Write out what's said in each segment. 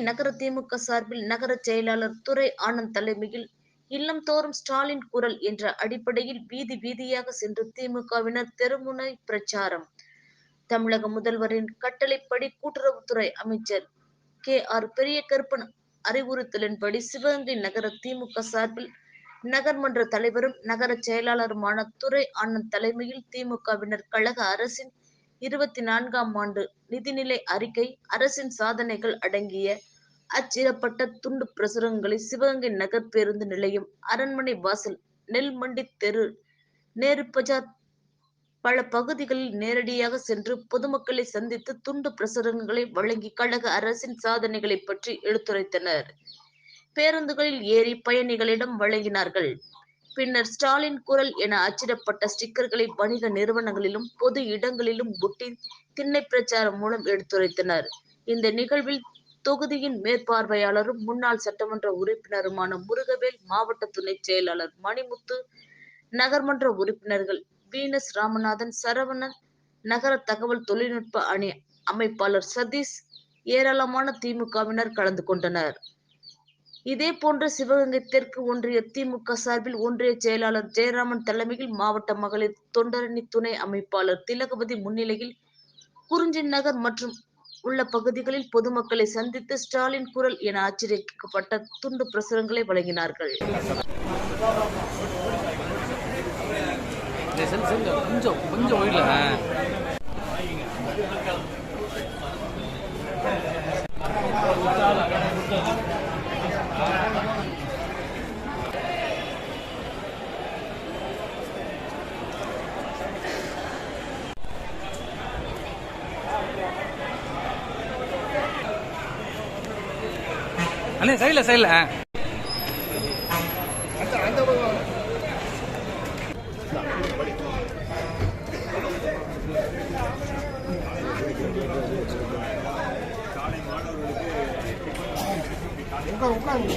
நகர திமுக சார்பில் நகர செயலாளர் துரை ஆனந்த் தலைமையில் இல்லம் தோறும் ஸ்டாலின் குரல் என்ற அடிப்படையில் வீதி வீதியாக சென்று திமுகவினர் தெருமுனை பிரச்சாரம். தமிழக முதல்வரின் கட்டளைப்படி கூட்டுறவுத்துறை அமைச்சர் கே ஆர் பெரிய கருப்பன் அறிவுறுத்தலின்படி சிவகங்கை நகர திமுக சார்பில் நகர்மன்ற தலைவரும் நகர செயலாளருமான துரை ஆனந்த் தலைமையில் திமுகவினர் கழக அரசின் இருபத்தி நான்காம் ஆண்டு நிதிநிலை அறிக்கை அரசின் சாதனைகள் அடங்கிய அச்சிடப்பட்ட துண்டு பிரசுரங்களை சிவகங்கை நகர் பேருந்து நிலையம் அரண்மனை வாசல் நெல்மண்டி தெரு நேரு பஜார் பல பகுதிகளில் நேரடியாக சென்று பொதுமக்களை சந்தித்து துண்டு பிரசுரங்களை வழங்கி கழக அரசின் சாதனைகளை பற்றி எடுத்துரைத்தனர். பேருந்துகளில் ஏறி பயணிகளிடம் வழங்கினார்கள். பின்னர் ஸ்டாலின் குரல் என அச்சிடப்பட்ட ஸ்டிக்கர்களை வணிக நிறுவனங்களிலும் பொது இடங்களிலும் ஒட்டி திண்ணை பிரச்சாரம் மூலம் எடுத்துரைத்தனர். இந்த நிகழ்வில் தொகுதியின் மேற்பார்வையாளரும் முன்னாள் சட்டமன்ற உறுப்பினருமான முருகவேல் மாவட்ட துணை செயலாளர் மணிமுத்து நகர்மன்ற உறுப்பினர்கள் வீனஸ் ராமநாதன் சரவணன் நகர தகவல் தொழில்நுட்ப அணி அமைப்பாளர் சதீஷ் ஏராளமான திமுகவினர் கலந்து கொண்டனர். இதே போன்ற சிவகங்கை தெற்கு ஒன்றிய திமுக சார்பில் ஒன்றிய செயலாளர் ஜெயராமன் தலைமையில் மாவட்ட மகளிர் தொண்டரணி துணை அமைப்பாளர் திலகபதி முன்னிலையில் குறிஞ்சி நகர் மற்றும் உள்ள பகுதிகளில் பொதுமக்களை சந்தித்து ஸ்டாலின் குரல் என ஆச்சரியப்பட்ட துண்டு பிரசுரங்களை வழங்கினார்கள். கொஞ்சம் கொஞ்சம் அண்ணே சைடில் சைடில் உட்காந்து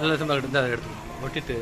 நல்ல சும்மா எடுத்து அதை எடுத்து ஒட்டிட்டு.